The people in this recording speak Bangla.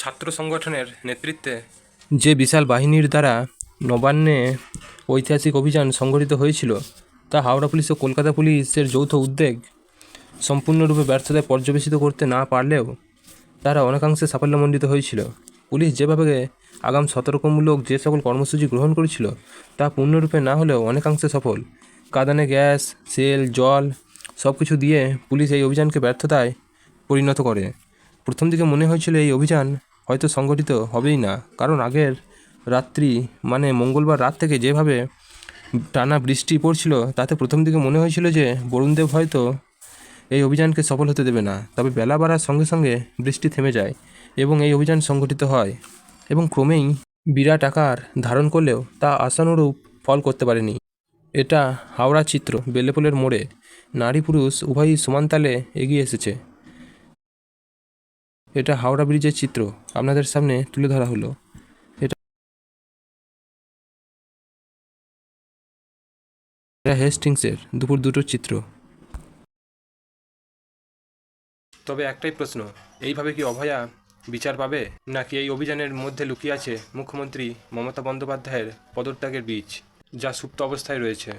ছাত্র সংগঠনের নেতৃত্বে যে বিশাল বাহিনীর দ্বারা নবান্নে ঐতিহাসিক অভিযান সংগঠিত হয়েছিল, তা হাওড়া পুলিশ ও কলকাতা পুলিশের যৌথ উদ্যোগ সম্পূর্ণরূপে ব্যর্থতায় পর্যবেসিত করতে না পারলেও তারা অনেকাংশে সাফল্যমণ্ডিত হয়েছিল। পুলিশ যেভাবে আগাম সতর্কমূলক যে সকল কর্মসূচি গ্রহণ করেছিল, তা পূর্ণরূপে না হলেও অনেকাংশে সফল। কাদানে গ্যাস, সেল, জল সব কিছু দিয়ে পুলিশ এই অভিযানকে ব্যর্থতায় পরিণত করে। প্রথম দিকে মনে হয়েছিল এই অভিযান হয়তো সংগঠিত হবেই না। কারণ আগের রাত্রি মানে মঙ্গলবার রাত থেকে যেভাবে টানা বৃষ্টি পড়ছিল, তাতে প্রথম দিকে মনে হয়েছিল যে বরুণদেব হয়তো এই অভিযানকে সফল হতে দেবে না। তবে বেলা বাড়ার সঙ্গে সঙ্গে বৃষ্টি থেমে যায় এবং এই অভিযান সংগঠিত হয় এবং ক্রমেই বিরাট আকার ধারণ করলেও তা আশানুরূপ ফল করতে পারেনি। এটা হাওড়া চিত্র, বেলেপোলের মোড়ে। নারী পুরুষ উভয়ই সমানতালে এগিয়ে এসেছে। এটা হাওড়া ব্রিজের চিত্র। আপনাদের সামনে তুলে ধরা হলো। এটা হেস্টিংসের দুপুর দুটোর চিত্র। তবে একটাই প্রশ্ন, এইভাবে কি অভয়া বিচার পাবে? নাকি এই অভিযানের মধ্যে লুকিয়ে আছে মুখ্যমন্ত্রী মমতা বন্দ্যোপাধ্যায়ের পদত্যাগের বীজ, যা সুপ্ত অবস্থায় রয়েছে?